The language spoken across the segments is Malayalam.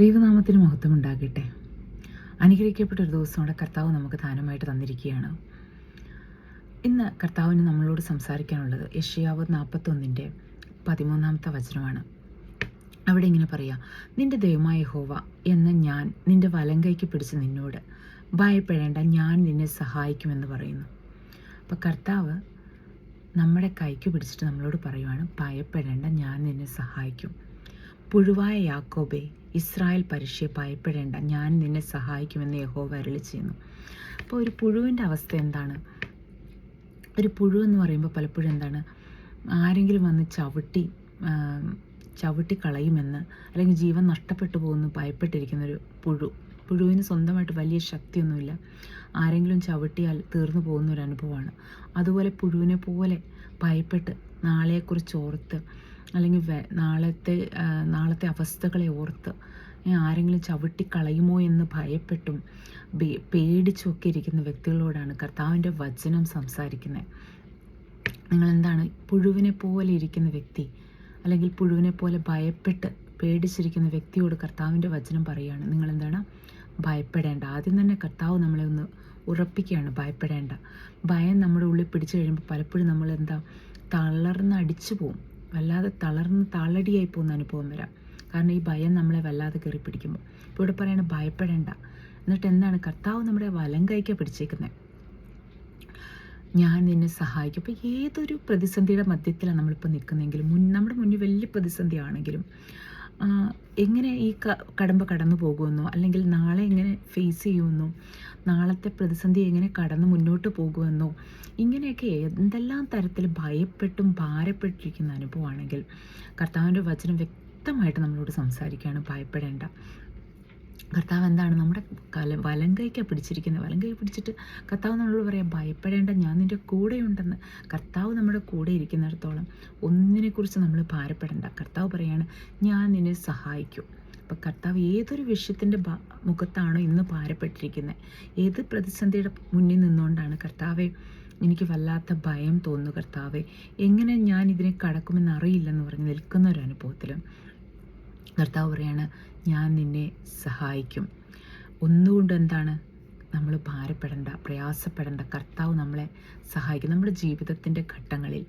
ദൈവനാമത്തിന് മഹത്വം ഉണ്ടാകട്ടെ. അനുഗ്രഹിക്കപ്പെട്ട ഒരു ദിവസം അവിടെ കർത്താവ് നമുക്ക് ദാനമായിട്ട് തന്നിരിക്കുകയാണ്. ഇന്ന് കർത്താവിന് നമ്മളോട് സംസാരിക്കാനുള്ളത് യഷ്യാവ് നാൽപ്പത്തൊന്നിന്റെ പതിമൂന്നാമത്തെ വചനമാണ്. അവിടെ ഇങ്ങനെ പറയാം നിന്റെ ദൈവമായ ഹോവ എന്ന ഞാൻ നിന്റെ വലങ്കൈക്ക് പിടിച്ച് നിന്നോട് ഭയപ്പെടേണ്ട ഞാൻ നിന്നെ സഹായിക്കുമെന്ന് പറയുന്നു. അപ്പം കർത്താവ് നമ്മുടെ കൈക്ക് പിടിച്ചിട്ട് നമ്മളോട് പറയുവാണ് ഭയപ്പെടേണ്ട ഞാൻ നിന്നെ സഹായിക്കും. പുഴുവായ യാക്കോബെ ഇസ്രായേൽ പരീക്ഷയെ ഭയപ്പെടേണ്ട. ഞാൻ നിന്നെ സഹായിക്കുമെന്ന് യഹോവ അരളി ചെയ്യുന്നു. അപ്പോൾ ഒരു പുഴുവിന്റെ അവസ്ഥ എന്താണ്? ഒരു പുഴു എന്ന് പറയുമ്പോൾ പലപ്പോഴും എന്താണ്? ആരെങ്കിലും വന്ന് ചവിട്ടി ചവിട്ടി കളയുമെന്ന് അല്ലെങ്കിൽ ജീവൻ നഷ്ടപ്പെട്ടു പോകുന്നു ഭയപ്പെട്ടിരിക്കുന്ന ഒരു പുഴു. പുഴുവിന് സ്വന്തമായിട്ട് വലിയ ശക്തിയൊന്നുമില്ല. ആരെങ്കിലും ചവിട്ടിയാൽ തീർന്നു പോകുന്ന ഒരു അനുഭവമാണ്. അതുപോലെ പുഴുവിനെ പോലെ ഭയപ്പെട്ട് നാളെക്കുറിച്ച് ഓർത്ത് അല്ലെങ്കിൽ നാളത്തെ നാളത്തെ അവസ്ഥകളെ ഓർത്ത് ആരെങ്കിലും ചവിട്ടിക്കളയുമോ എന്ന് ഭയപ്പെട്ടും പേടിച്ചൊക്കെ ഇരിക്കുന്ന വ്യക്തികളോടാണ് കർത്താവിന്റെ വചനം സംസാരിക്കുന്നത് നിങ്ങളെന്താണ് പുഴുവിനെ പോലെ ഇരിക്കുന്ന വ്യക്തി അല്ലെങ്കിൽ പുഴുവിനെ പോലെ ഭയപ്പെട്ട് പേടിച്ചിരിക്കുന്ന വ്യക്തിയോട് കർത്താവിന്റെ വചനം പറയുകയാണ്. നിങ്ങളെന്താണ്? ഭയപ്പെടേണ്ട. ആദ്യം തന്നെ കർത്താവ് നമ്മളെ ഒന്ന് ഉറപ്പിക്കുകയാണ്. ഭയപ്പെടേണ്ട. ഭയം നമ്മുടെ ഉള്ളിൽ പിടിച്ചു കഴിയുമ്പോൾ പലപ്പോഴും നമ്മൾ എന്താ തളർന്ന് അടിച്ചു പോവും. വല്ലാതെ തളർന്ന് താളടിയായി പോകുന്ന അനുഭവം വരാം. കാരണം ഈ ഭയം നമ്മളെ വല്ലാതെ കയറി പിടിക്കുമ്പോൾ. ഇപ്പോൾ ഇവിടെ പറയണ ഭയപ്പെടേണ്ട. എന്നിട്ട് എന്താണ്? കർത്താവ് നമ്മുടെ വലം കൈക്ക് പിടിച്ചേക്കുന്നത് ഞാൻ നിന്നെ സഹായിക്കും. അപ്പോൾ ഏതൊരു പ്രതിസന്ധിയുടെ മധ്യത്തിലാണ് നമ്മളിപ്പോൾ നിൽക്കുന്നതെങ്കിലും മുൻ നമ്മുടെ മുന്നിൽ വലിയ പ്രതിസന്ധി ആണെങ്കിലും എങ്ങനെ ഈ കടമ്പ കടന്നു പോകുമെന്നോ അല്ലെങ്കിൽ നാളെ എങ്ങനെ ഫേസ് ചെയ്യുമെന്നോ നാളത്തെ പ്രതിസന്ധി എങ്ങനെ കടന്നു മുന്നോട്ട് പോകുമെന്നോ ഇങ്ങനെയൊക്കെ എന്തെല്ലാം തരത്തിൽ ഭയപ്പെട്ടും ഭാരപ്പെട്ടിരിക്കുന്ന അനുഭവമാണെങ്കിൽ കർത്താവിന്റെ വചനം വ്യക്തമായിട്ട് നമ്മളോട് സംസാരിക്കുകയാണ്. ഭയപ്പെടേണ്ട. കർത്താവ് എന്താണ്? നമ്മുടെ കല വലം കൈക്കാണ് പിടിച്ചിരിക്കുന്നത് വലം കൈ പിടിച്ചിട്ട് കർത്താവ് നമ്മളോട് പറയാം ഭയപ്പെടേണ്ട ഞാൻ നിന്റെ കൂടെയുണ്ടെന്ന്. കർത്താവ് നമ്മുടെ കൂടെ ഇരിക്കുന്നിടത്തോളം ഒന്നിനെക്കുറിച്ച് നമ്മൾ ഭാരപ്പെടേണ്ട. കർത്താവ് പറയാണ് ഞാൻ നിന്നെ സഹായിക്കും. അപ്പം കർത്താവ് ഏതൊരു വിഷയത്തിന്റെ മുഖത്താണോ ഇന്ന് ഭാരപ്പെട്ടിരിക്കുന്നത് ഏത് പ്രതിസന്ധിയുടെ മുന്നിൽ നിന്നുകൊണ്ടാണ്? കർത്താവെ എനിക്ക് വല്ലാത്ത ഭയം തോന്നുന്നു കർത്താവെ. എങ്ങനെ ഞാൻ ഇതിനെ കടക്കുമെന്ന് അറിയില്ലെന്ന് പറഞ്ഞ് നിൽക്കുന്ന ഒരു അനുഭവത്തിലും കർത്താവ് പറയാണ് ഞാൻ നിന്നെ സഹായിക്കും. ഒന്നുകൊണ്ട് എന്താണ് നമ്മൾ ഭാരപ്പെടേണ്ട പ്രയാസപ്പെടേണ്ട. കർത്താവ് നമ്മളെ സഹായിക്കും നമ്മുടെ ജീവിതത്തിന്റെ ഘട്ടങ്ങളിൽ.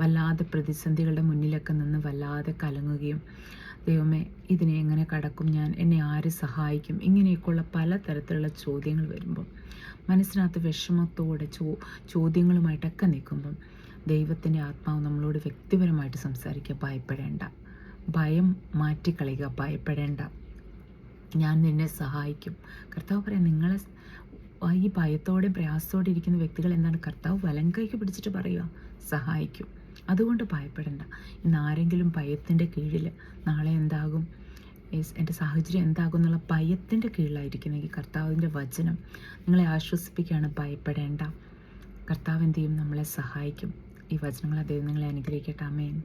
വല്ലാതെ പ്രതിസന്ധികളുടെ മുന്നിലൊക്കെ നിന്ന് വല്ലാതെ കലങ്ങുകയും ദൈവമേ ഇതിനെ എങ്ങനെ കടക്കും? ഞാൻ എന്നെ ആര് സഹായിക്കും? ഇങ്ങനെയൊക്കെയുള്ള പല തരത്തിലുള്ള ചോദ്യങ്ങൾ വരുമ്പം മനസ്സിനകത്ത് വിഷമത്തോടെ ചോ ചോദ്യങ്ങളുമായിട്ടൊക്കെ നിൽക്കുമ്പം ദൈവത്തിന്റെ ആത്മാവ് നമ്മളോട് വ്യക്തിപരമായിട്ട് സംസാരിക്കുക ഭയപ്പെടേണ്ട. ഭയം മാറ്റിക്കളയുക ഭയപ്പെടേണ്ട. ഞാൻ നിന്നെ സഹായിക്കും. കർത്താവ് പറയാം നിങ്ങളെ ഈ ഭയത്തോടെ പ്രയാസത്തോടെ ഇരിക്കുന്ന വ്യക്തികൾ എന്താണ്? കർത്താവ് വലം കൈക്ക് പിടിച്ചിട്ട് പറയുക സഹായിക്കും. അതുകൊണ്ട് ഭയപ്പെടേണ്ട. ഇന്ന് ആരെങ്കിലും ഭയത്തിന്റെ കീഴിൽ നാളെ എന്താകും? എന്റെ സാഹചര്യം എന്താകും എന്നുള്ള ഭയത്തിന്റെ കീഴിലായിരിക്കുന്നെങ്കിൽ കർത്താവിന്റെ വചനം. നിങ്ങളെ ആശ്വസിപ്പിക്കുകയാണ് ഭയപ്പെടേണ്ട. കർത്താവ് എന്ത് ചെയ്യും? നമ്മളെ സഹായിക്കും. ഈ വചനങ്ങൾ അദ്ദേഹം നിങ്ങളെ അനുഗ്രഹിക്കട്ടെ. അമേൻ